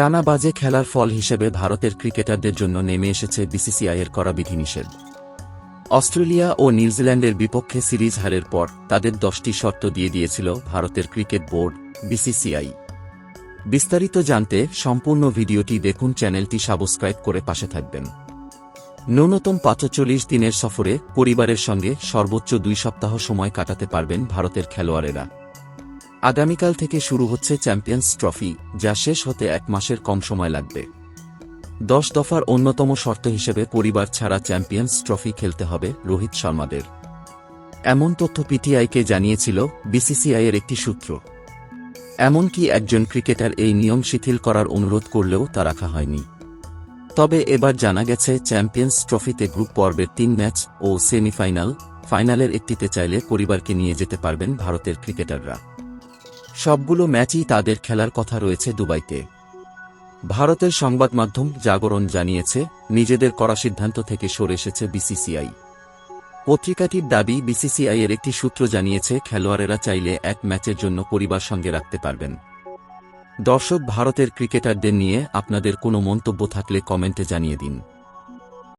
টানা বাজে খেলার ফল হিসেবে ভারতের ক্রিকেটারদের জন্য নেমে এসেছে বিসিসিআইয়ের করা বিধিনিষেধ। অস্ট্রেলিয়া ও নিউজিল্যান্ডের বিপক্ষে সিরিজ হারের পর তাদের দশটি শর্ত দিয়ে দিয়েছিল ভারতের ক্রিকেট বোর্ড, বিসিসিআই। বিস্তারিত জানতে সম্পূর্ণ ভিডিওটি দেখুন, চ্যানেলটি সাবস্ক্রাইব করে পাশে থাকবেন। ন্যূনতম পাঁচচল্লিশ দিনের সফরে পরিবারের সঙ্গে সর্বোচ্চ দুই সপ্তাহ সময় কাটাতে পারবেন ভারতের খেলোয়াড়েরা। আগামীকাল থেকে শুরু হচ্ছে চ্যাম্পিয়ন্স ট্রফি, যা শেষ হতে এক মাসের কম সময় লাগবে। দশ দফার অন্যতম শর্ত হিসেবে পরিবার ছাড়া চ্যাম্পিয়ন্স ট্রফি খেলতে হবে রোহিত শর্মাদের। এমন তথ্য পিটিআইকে জানিয়েছিল বিসিসিআইয়ের একটি সূত্র। এমনকি একজন ক্রিকেটার এই নিয়ম শিথিল করার অনুরোধ করলেও তা রাখা হয়নি। তবে এবার জানা গেছে, চ্যাম্পিয়ন্স ট্রফিতে গ্রুপ পর্বের তিন ম্যাচ ও সেমিফাইনাল, ফাইনালের একটিতে চাইলে পরিবারকে নিয়ে যেতে পারবেন ভারতের ক্রিকেটাররা। সবগুলো ম্যাচই তাদের খেলার কথা রয়েছে দুবাইতে। ভারতের সংবাদ মাধ্যম জাগরণ জানিয়েছে, নিজেদের করা সিদ্ধান্ত থেকে সরে এসেছে বিসিসিআই। পত্রিকাটির দাবি, বিসিসিআই এর একটি সূত্র জানিয়েছে, খেলোয়াড়েরা চাইলে এক ম্যাচের জন্য পরিবার সঙ্গে রাখতে পারবেন। দর্শক, ভারতের ক্রিকেটারদের নিয়ে আপনাদের কোনো মন্তব্য থাকলে কমেন্টে জানিয়ে দিন।